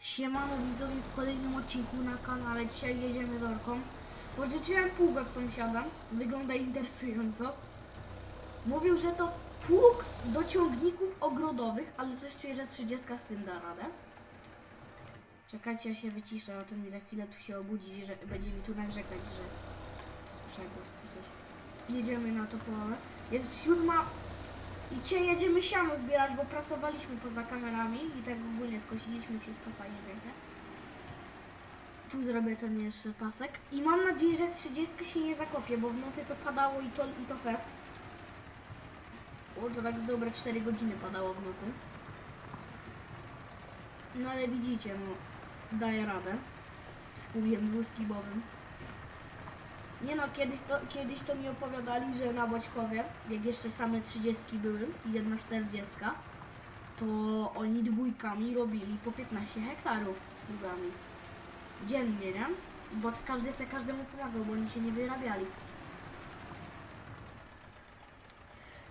Siemano widzowie w kolejnym odcinku na kanale. Dzisiaj jedziemy z orką. Pożyczyłem pług od sąsiada. Wygląda interesująco. Mówił, że to pług do ciągników ogrodowych, ale coś czuję, że 30 z tym da radę. Czekajcie, ja się wyciszę, o tym mi za chwilę tu się obudzi, że będzie mi tu narzekać, że sprzegłos czy coś. Jedziemy na to połowę. Jest siódma i dzisiaj jedziemy siano zbierać, bo prasowaliśmy poza kamerami i tak ogólnie skosiliśmy wszystko fajnie, pięknie. Tu zrobię ten jeszcze pasek i mam nadzieję, że 30 się nie zakopie, bo w nocy to padało i to, i to fest. O, to tak z dobre 4 godziny padało w nocy. No ale widzicie, no, daję radę z pługiem dwuskibowym. Nie no, kiedyś to, kiedyś to mi opowiadali, że na Boćkowie, jak jeszcze same 30 były i jedna 40, to oni dwójkami robili po 15 hektarów plugami. Dziennie, nie? Bo każdy se każdemu pomagał, bo oni się nie wyrabiali.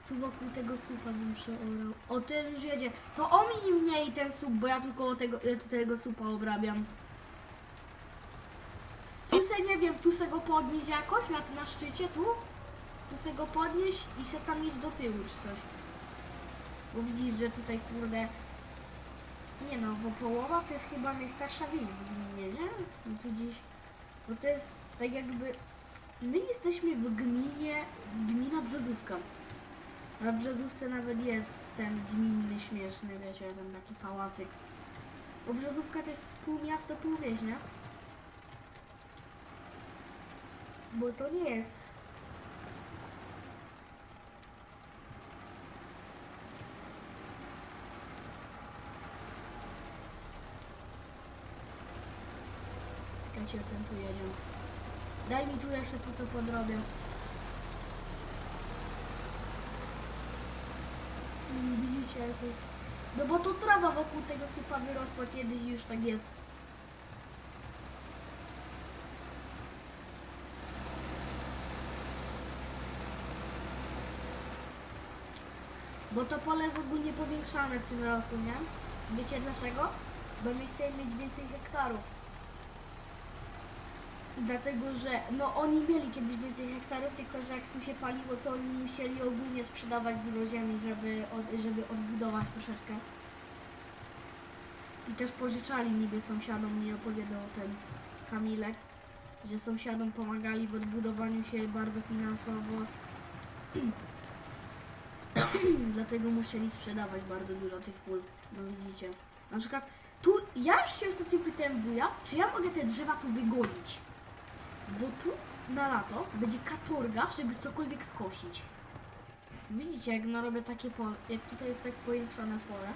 Tu wokół tego słupa bym przeorał. O, ten już jedzie. To omiń mniej ten słup, bo ja tylko tego, ja tu tego słupa obrabiam. Se nie wiem, tu se go podnieść jakoś na, na szczycie, tu? Tu se go podnieść i se tam iść do tyłu czy coś. Bo widzisz, że tutaj kurde... Nie no, bo połowa to jest chyba najstarsza wieś w gminie, nie? No tu gdzieś... Bo to jest tak jakby... My jesteśmy w gminie... Gmina Brzozówka. A w Brzozówce nawet jest ten gminny śmieszny, wiecie, ten taki pałacyk. Bo Brzozówka to jest pół miasto, pół wieś, nie? Bo to nie jest. Czekajcie, ten tu jedzie. Daj mi tu jeszcze tu to podrobię. Widzicie, jest... No bo to trawa wokół tego supa wyrosła kiedyś już tak jest. Bo to pole jest ogólnie powiększane w tym roku, nie? Wiecie dlaczego? Bo my chcemy mieć więcej hektarów. Dlatego, że no oni mieli kiedyś więcej hektarów, tylko że jak tu się paliło, to oni musieli ogólnie sprzedawać dużo ziemi, żeby, od, żeby odbudować troszeczkę. I też pożyczali niby sąsiadom, mi opowiadał ten Kamilek, że sąsiadom pomagali w odbudowaniu się bardzo finansowo. Dlatego musieli sprzedawać bardzo dużo tych pól. No widzicie. Na przykład tu, ja już się ostatnio pytałem wuja, czy ja mogę te drzewa tu wygolić. Bo tu na lato będzie katorga, żeby cokolwiek skosić. Widzicie, jak narobię takie pole, jak tutaj jest tak powiększone pole.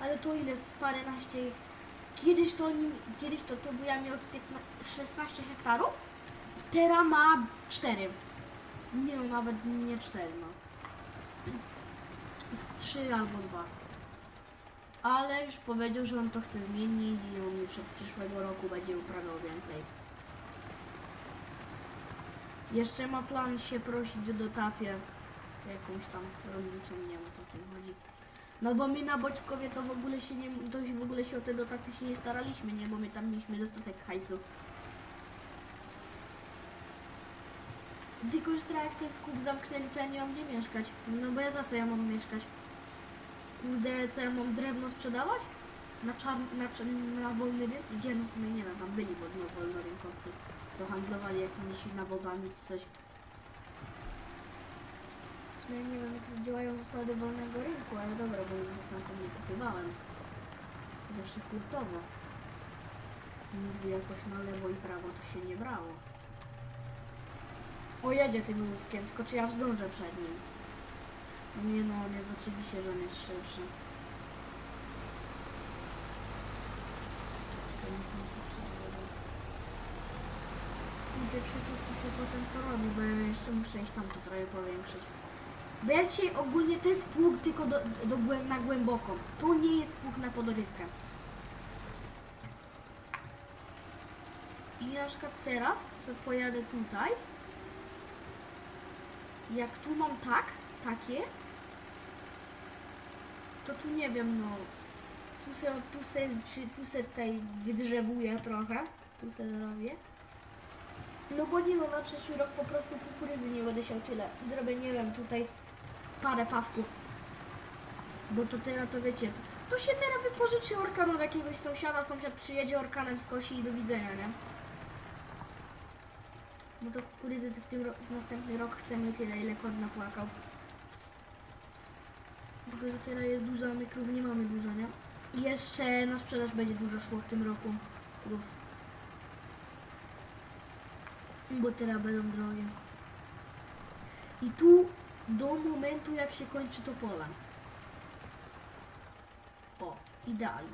Ale to ile z paręnaście ich. Kiedyś to, oni, kiedyś to, to wuja miał z 15, 16 hektarów, teraz ma 4. Nie no, nawet nie 4 no. Z 3 albo 2. Ale już powiedział, że on to chce zmienić i on już od przyszłego roku będzie uprawiał więcej. Jeszcze ma plan się prosić o dotację jakąś tam rolniczą, nie wiem co w tym chodzi. No bo my na Boćkowie to w ogóle się nie, to w ogóle się o te dotacje się nie staraliśmy, nie? Bo my tam mieliśmy dostatek hajsu. Tylko, że teraz jak ten skup zamknęli, to ja nie mam gdzie mieszkać. No bo ja za co ja mam mieszkać? Kurde, co ja mam drewno sprzedawać? Na czarn, na, na wolny rynek? Gdzie no w sumie nie wiem, tam byli podobno wolnorynkowcy, co handlowali jakimiś nawozami czy coś. W sumie nie wiem jak działają zasady wolnego rynku, ale dobra, bo już stamtąd nie kupywałem. Zawsze hurtowo. Nigdy jakoś na lewo i prawo to się nie brało. O, jedzie tym wózkiem, tylko czy ja zdążę przed nim? No Nie no, on jest oczywiście, że on jest szybszy. Te przyczówki sobie potem porobię, bo ja jeszcze muszę iść tam to trochę powiększyć. Bo ja dzisiaj ogólnie to jest pług tylko do, do, na głęboko. To nie jest pług na podorywkę. I na przykład teraz pojadę tutaj. Jak tu mam tak, takie, to tu nie wiem, no, Tu se, tu se, tu se tutaj wydrzewuję trochę. Tu se zrobię. No bo nie no, na przyszły rok po prostu kukurydzy nie będę siał tyle. Zrobię, nie wiem, tutaj parę pasków. Bo to teraz, to wiecie, to, to się teraz wypożyczy orkan od jakiegoś sąsiada, sąsiad przyjedzie orkanem skosi i do widzenia, nie? Bo to kukurydzy w tym w następny rok chcemy tyle, ile kod napłakał. Tylko, że teraz jest dużo, a my krów nie mamy dużo, nie? I jeszcze na sprzedaż będzie dużo szło w tym roku krów. Bo teraz będą drogie. I tu do momentu jak się kończy to pola. O, idealnie.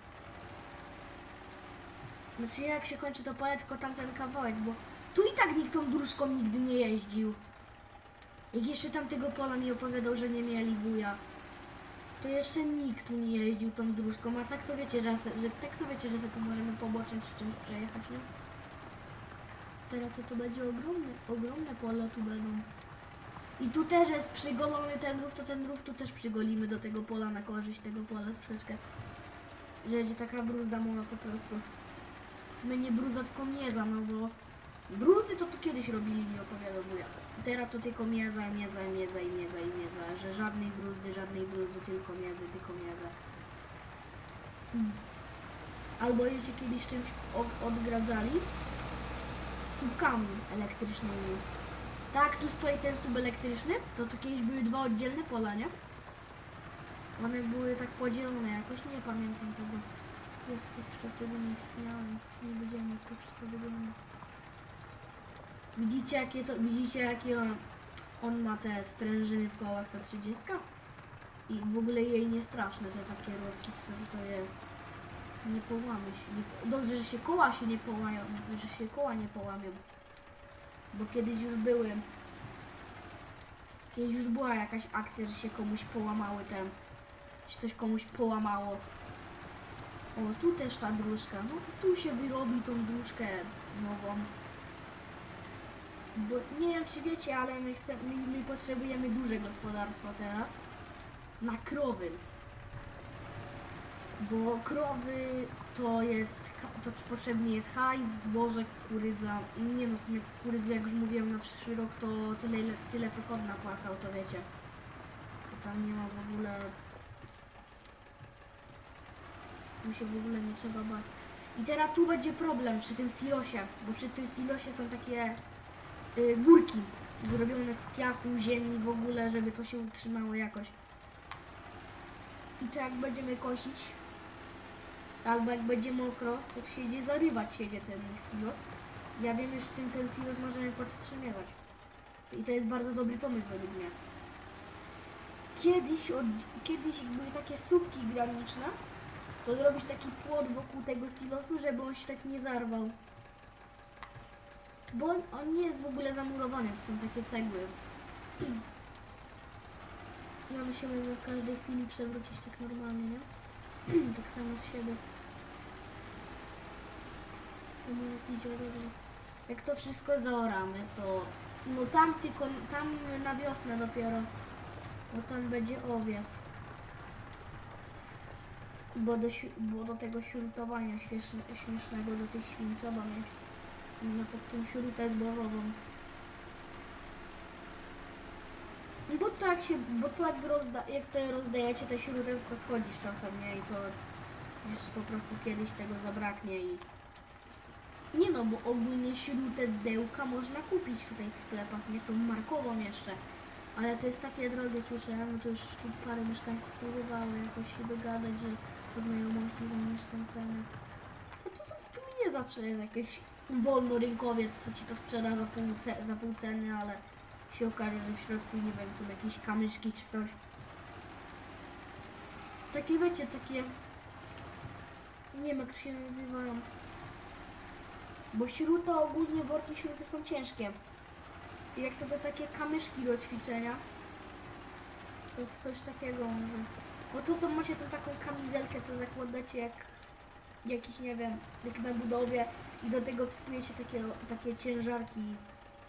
Znaczy jak się kończy to pole, tylko tamten kawałek, bo tu i tak nikt tą dróżką nigdy nie jeździł. Jak jeszcze tamtego pola mi opowiadał, że nie mieli wuja, to jeszcze nikt tu nie jeździł tą dróżką, a tak to wiecie, że, że tak to wiecie, że sobie możemy poboczem czy czymś przejechać, nie? Teraz to, to będzie ogromne, ogromne pole tu będą. I tu też jest przygolony ten rów, to ten rów tu też przygolimy do tego pola na korzyść tego pola troszeczkę. Że będzie taka bruzda mała po prostu. W sumie nie bruza, tylko mieza, no bo bruzdy to tu kiedyś robili, mi opowiadał wuja. Teraz to tylko mieza, mieza, mieza i mieza i mieza, że żadnej bruzdy, żadnej bruzdy, tylko miedzy, tylko mieza. Mm. Albo jeśli kiedyś czymś odgradzali słupkami elektrycznymi. Tak, tu stoi ten sub elektryczny, to tu kiedyś były dwa oddzielne pola, nie? One były tak podzielone jakoś, nie pamiętam tego. Jeszcze wtedy nie istniałem. Nie wiedziałem jak to wszystko wygląda. Widzicie jakie to, widzicie jakie on, on ma te sprężyny w kołach, ta 30? I w ogóle jej nie straszne te takie rowki, co to jest. Nie połamy się. Nie, dobrze, że się koła się nie połają, że się koła nie połamią. Bo kiedyś już były. Kiedyś już była jakaś akcja, że się komuś połamały ten. Że coś komuś połamało. O, tu też ta dróżka. No tu się wyrobi tą dróżkę nową. Bo nie wiem czy wiecie, ale my, chcemy, my, my potrzebujemy duże gospodarstwo teraz. Na krowy. Bo krowy to jest, to potrzebny jest hajs, zboże, kukurydza. Nie no, w sumie jak już mówiłem, na przyszły rok to tyle, tyle co kot napłakał, to wiecie. To tam nie ma w ogóle... Tu się w ogóle nie trzeba bać. I teraz tu będzie problem przy tym silosie, bo przy tym silosie są takie górki zrobione z piachu, ziemi w ogóle, żeby to się utrzymało jakoś. I to jak będziemy kosić, albo jak będzie mokro, to się idzie zarywać siedzie ten silos. Ja wiem już czym ten silos możemy podtrzymywać. I to jest bardzo dobry pomysł według mnie. Kiedyś, od, kiedyś były takie słupki graniczne, to zrobić taki płot wokół tego silosu, żeby on się tak nie zarwał. Bo on, on nie jest w ogóle zamurowany, to są takie cegły. I one się mogą w każdej chwili przewrócić tak normalnie, nie? tak samo z siebie. To idzie dobrze. Jak to wszystko zaoramy, to no tam tylko, tam na wiosnę dopiero. Bo tam będzie owias. Bo do, bo do tego śmieszne, śmiesznego do tych świn mieć. No pod tą śrutę zbożową. Bo to jak się, bo to jak, rozda, jak to rozdajecie te śrutę, to schodzi z czasem, nie? I to już po prostu kiedyś tego zabraknie i... Nie no, bo ogólnie śrutę dełka można kupić tutaj w sklepach, nie? Tą markową jeszcze. Ale to jest takie drogie, słyszałem, no to już parę mieszkańców próbowało jakoś się dogadać, że po znajomości za niższą cenę. No to, to w gminie zawsze jest jakiś wolnorynkowiec, co ci to sprzeda za pół, ce- za pół ceny, ale się okaże, że w środku, nie wiem, są jakieś kamyczki czy coś. Takie wiecie, takie... Nie wiem jak się nazywają. Bo śruta ogólnie, worki śruty są ciężkie. I jak to te takie kamyczki do ćwiczenia, to coś takiego może. Bo to są, macie tą taką kamizelkę, co zakładacie jak jakiś, nie wiem, jak na budowie i do tego wspujecie takie, takie ciężarki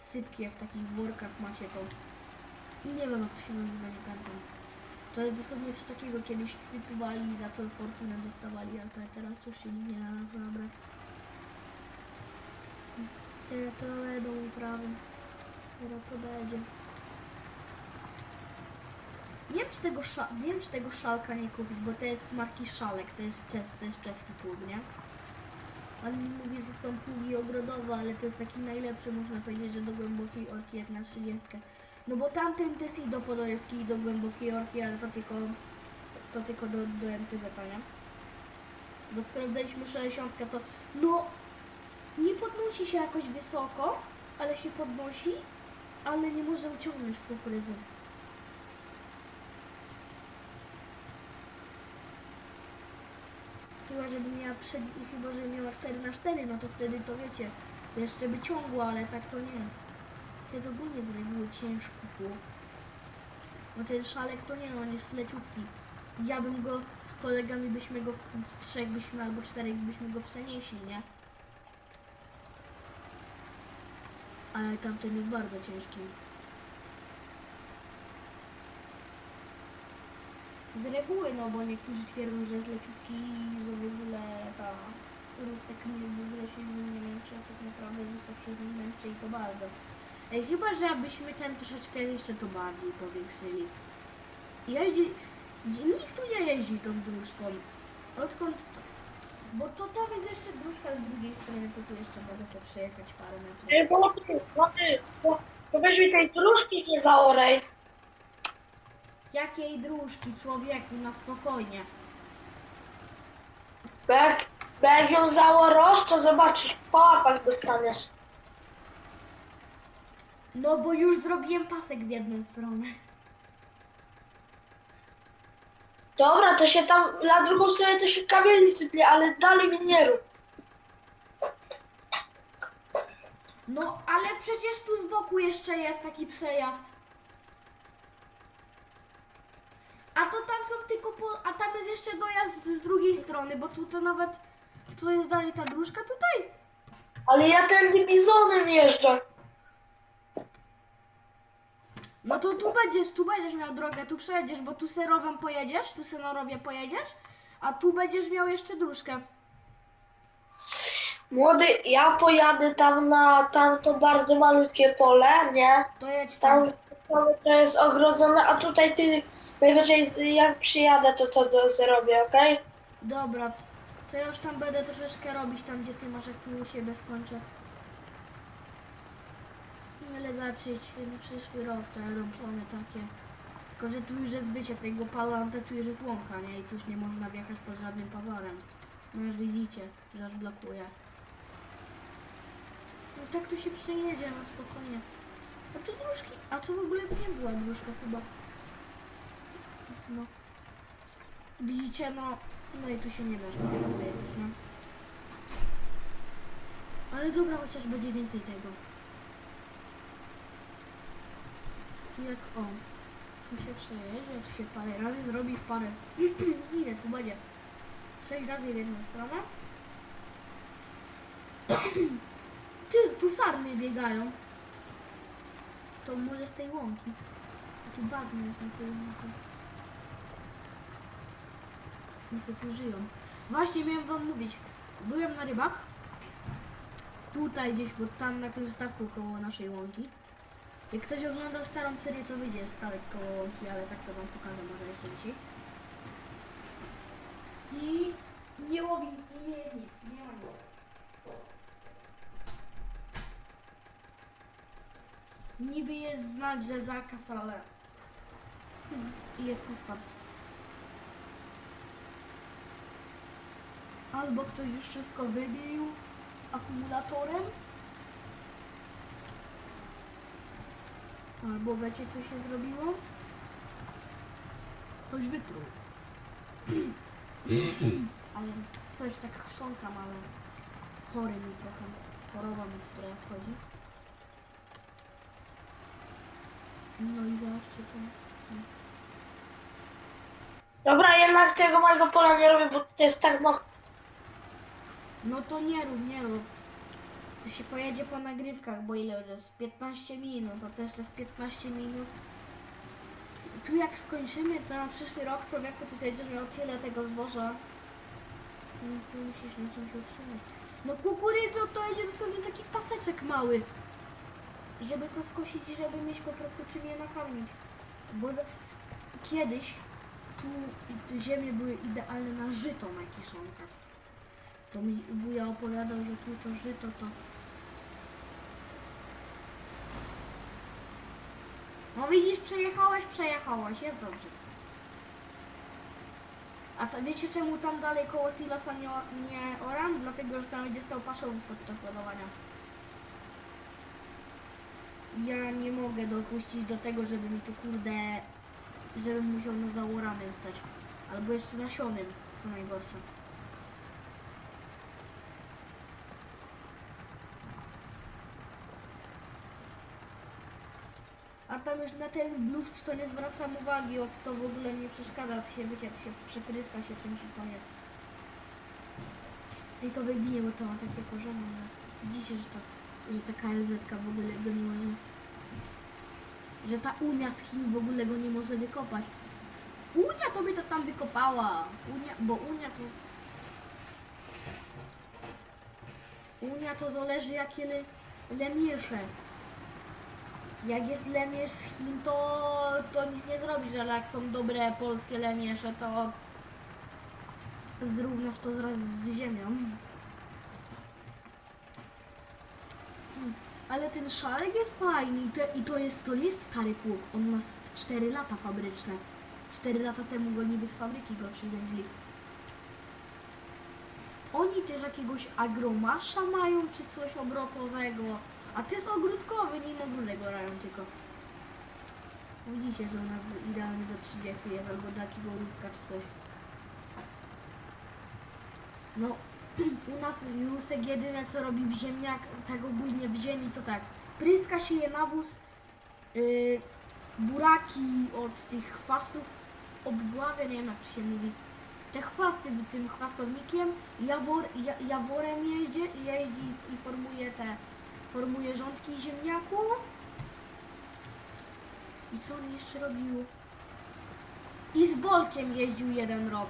sypkie w takich workach macie to. Nie wiem jak to się nazywa, nie pamiętam. To jest dosłownie coś takiego, kiedyś wsypywali za to fortunę dostawali, ale te- teraz już się nie da. Teraz to będą uprawy. Teraz to będzie. Nie wiem, czy tego, sza- nie wiem, czy tego szalka nie kupić, bo to jest marki Szalek, to jest, czes, to jest czeski pług, nie? On mówi, że są pługi ogrodowe, ale to jest taki najlepszy, można powiedzieć, że do głębokiej orki jak na 30. No bo tamten jest i do podorywki i do głębokiej orki, ale to tylko, to tylko do, do MTZ, nie? Bo sprawdzaliśmy 60, to no nie podnosi się jakoś wysoko, ale się podnosi, ale nie może uciągnąć w kukurydzy. Chyba, żeby miała przed, chyba, żeby miała 4 na 4 no to wtedy to wiecie, to jeszcze by ciągło, ale tak to nie. To jest ogólnie z reguły ciężki pług. Bo ten szalek to nie, on jest leciutki. Ja bym go z kolegami byśmy go w trzech byśmy albo czterech byśmy go przenieśli, nie? Ale tamten jest bardzo ciężki. Z reguły, no bo niektórzy twierdzą, że jest leciutki i że w ogóle ta rusek nie, w ogóle się nim nie męczy, a tak naprawdę rusek się z nim męczy i to bardzo. Ej, chyba, że abyśmy ten troszeczkę jeszcze to bardziej powiększyli. Jeździ... Nikt tu nie jeździ tą dróżką. Odkąd... Bo to tam jest jeszcze dróżka z drugiej strony, to tu jeszcze mogę sobie przejechać parę metrów. Ej, bo ty, bo ty, bo, to weź mi tej dróżki nie zaorej. Jakiej dróżki, człowieku, na spokojnie. Jak, jak ją zaorosz, to zobaczysz, po łapach dostaniesz. No bo już zrobiłem pasek w jedną stronę. Dobra, to się tam, na drugą stronę to się kamieni sypie, ale dalej mi nie rób. No, ale przecież tu z boku jeszcze jest taki przejazd. A to tam są tylko po... A tam jest jeszcze dojazd z drugiej strony, bo tu to nawet... Tu jest dalej ta dróżka, tutaj. Ale ja ten bizonem jeżdżę. No to tu będziesz, tu będziesz miał drogę, tu przejedziesz, bo tu serowem pojedziesz, tu senorowie pojedziesz, a tu będziesz miał jeszcze dróżkę. Młody, ja pojadę tam na tamto bardzo malutkie pole, nie? To jedź tam. Tam tam to jest ogrodzone, a tutaj ty najwyżej jak przyjadę, to to do- zrobię, okej? Dobra, to ja już tam będę troszeczkę robić tam, gdzie ty masz, jak tu u siebie skończę. Ale zacząć na przyszły rok te plany takie. Tylko, że tu już jest bycie tego palanta, tu już jest łąka, nie? I tu już nie można wjechać pod żadnym pozorem. No już widzicie, że aż blokuje. No tak tu się przejedzie, no spokojnie. A tu dróżki, a tu w ogóle nie była dróżka chyba. No. Widzicie, no, no i tu się nie da prostu jechać, no. Ale dobra, chociaż będzie więcej tego. Tu jak, o, tu się przejeżdża, tu się parę razy zrobi w parę, ile tu będzie? Sześć razy w jedną stronę. Ty, tu sarny biegają. To może z tej łąki. A tu bagno jest na tej sobie tu żyją. Właśnie miałem wam mówić. Byłem na rybach. Tutaj gdzieś, bo tam na tym stawku koło naszej łąki. Jak ktoś oglądał starą serię, to wyjdzie stawek koło łąki, ale tak to wam pokażę może jeszcze dzisiaj. I nie łowi, nie jest nic, nie ma nic. Niby jest znak, że zakaz, ale... I jest pusta. Albo ktoś już wszystko wybił akumulatorem. Albo wiecie co się zrobiło? Ktoś wytruł. ale coś tak chrząkam, ale chory mi trochę. Choroba mi tu trochę wchodzi. No i zobaczcie to. Dobra, jednak tego mojego pola nie robię, bo to jest tak no... No to nie rób, nie rób. To się pojedzie po nagrywkach, bo ile już jest? 15 minut, a to jeszcze z 15 minut. tu jak skończymy, to na przyszły rok człowieku ty będziesz miał tyle tego zboża. No to musisz na czymś utrzymać. No kukurydzą to idzie dosłownie taki paseczek mały. Żeby to skosić i żeby mieć po prostu czym je nakarmić. Bo za... kiedyś tu ziemie były idealne na żyto na kiszonkach. To mi wuja opowiadał, że tu to żyto to... No widzisz, przejechałeś, przejechałeś, jest dobrze. A to wiecie czemu tam dalej koło silosa nie, nie oram? Dlatego, że tam będzie stał paszowóz podczas ładowania. Ja nie mogę dopuścić do tego, żeby mi tu kurde, żebym musiał na załoranym stać. Albo jeszcze nasionym, co najgorsze. Już na ten bluszcz to nie zwracam uwagi, od to w ogóle nie przeszkadza, to się wiecie, się przepryska się czymś i koniec. I to wyginie, bo to ma takie korzenie, że widzicie, że, to, że ta KLZ w ogóle go nie może, że ta Unia z Chin w ogóle go nie może wykopać. Unia to by to tam wykopała, Unia, bo Unia to jest... Unia to zależy jakie le, lemiesze. Jak jest lemierz z Chin, to, to nic nie zrobisz, ale jak są dobre polskie lemiesze, to zrównasz to zaraz z ziemią. Ale ten szarek jest fajny i to, i to jest, to nie jest stary pług. On ma z 4 lata fabryczne. 4 lata temu go niby z fabryki go przywieźli. Oni też jakiegoś agromasza mają, czy coś obrotowego. A ty jest ogródkowy, nie na ogródek orają tylko. Widzicie, że u nas idealny do 30 jest, albo do jakiego ruska czy coś. No, u nas Jusek jedyne co robi w ziemniak, tak ogólnie w ziemi, to tak. Pryska się je nawóz, yy, buraki od tych chwastów obgławia, nie wiem jak to się mówi. Te chwasty tym chwastownikiem, jawor, ja, jaworem jeździ, jeździ i formuje te formuje rządki ziemniaków. I co on jeszcze robił? I z Bolkiem jeździł jeden rok.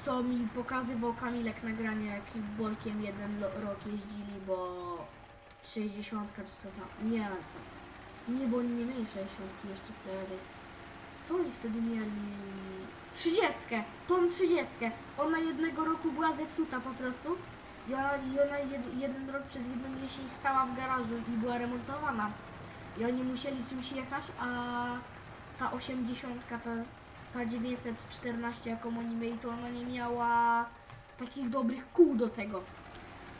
Co mi pokazywał Kamilek nagranie, jak Bolkiem jeden rok jeździli, bo 60 czy co tam. Nie, nie, bo oni nie mieli 60 jeszcze wtedy. Co oni wtedy mieli? 30. Tą 30. Ona jednego roku była zepsuta po prostu. Ona, i ona jed, jeden rok przez jedną jesień stała w garażu i była remontowana. I oni musieli czymś jechać, a ta 80, ta, ta 914, jaką oni mieli, to ona nie miała takich dobrych kół do tego.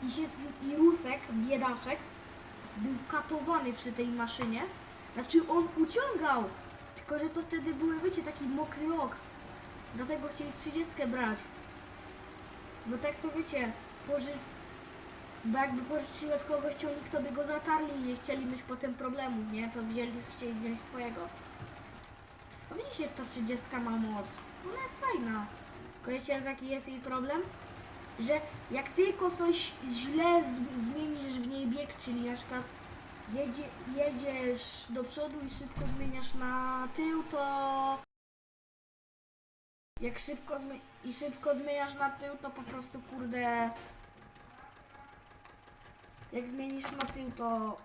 I, się, I Rusek, biedaczek, był katowany przy tej maszynie. Znaczy on uciągał, tylko że to wtedy były, wiecie, taki mokry ok. Dlatego chcieli 30 brać. Bo tak to wiecie, poży... Bo jakby pożyczyli od kogoś ciągnik, to by go zatarli i nie chcieli mieć potem problemów, nie? To wzięli, chcieli wziąć swojego. No widzicie, ta 30 ma moc. Ona jest fajna. Wiecie, jaki jest jej problem? Że jak tylko coś źle zmienisz w niej bieg, czyli na przykład jedzie, jedziesz do przodu i szybko zmieniasz na tył, to jak szybko i szybko zmieniasz na tył, to po prostu kurde. Jak zmienisz na tył, to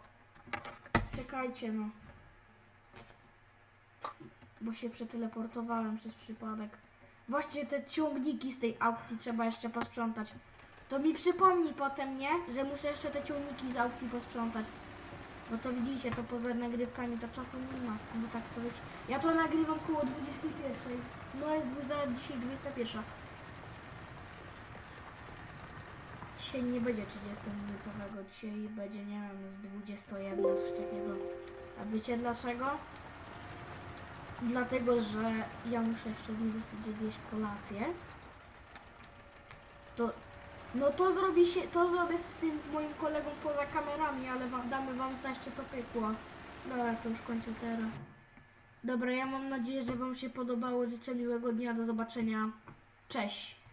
czekajcie no. Bo się przeteleportowałem przez przypadek. Właśnie te ciągniki z tej aukcji trzeba jeszcze posprzątać. To mi przypomni potem, nie? Że muszę jeszcze te ciągniki z aukcji posprzątać. No to widzicie, to poza nagrywkami to czasu nie ma. No tak to wiecie. Ja to nagrywam koło 21. No jest dwu- za dzisiaj 21. Dzisiaj nie będzie 30-minutowego, dzisiaj będzie, nie wiem, z 21, coś takiego. A wiecie dlaczego? Dlatego, że ja muszę jeszcze w międzyczasie zjeść kolację. To, no to zrobi się, to zrobię z tym moim kolegą poza kamerami, ale wam, damy wam znać, czy to pykło. Dobra, to już kończę teraz. Dobra, ja mam nadzieję, że wam się podobało. Życzę miłego dnia, do zobaczenia. Cześć.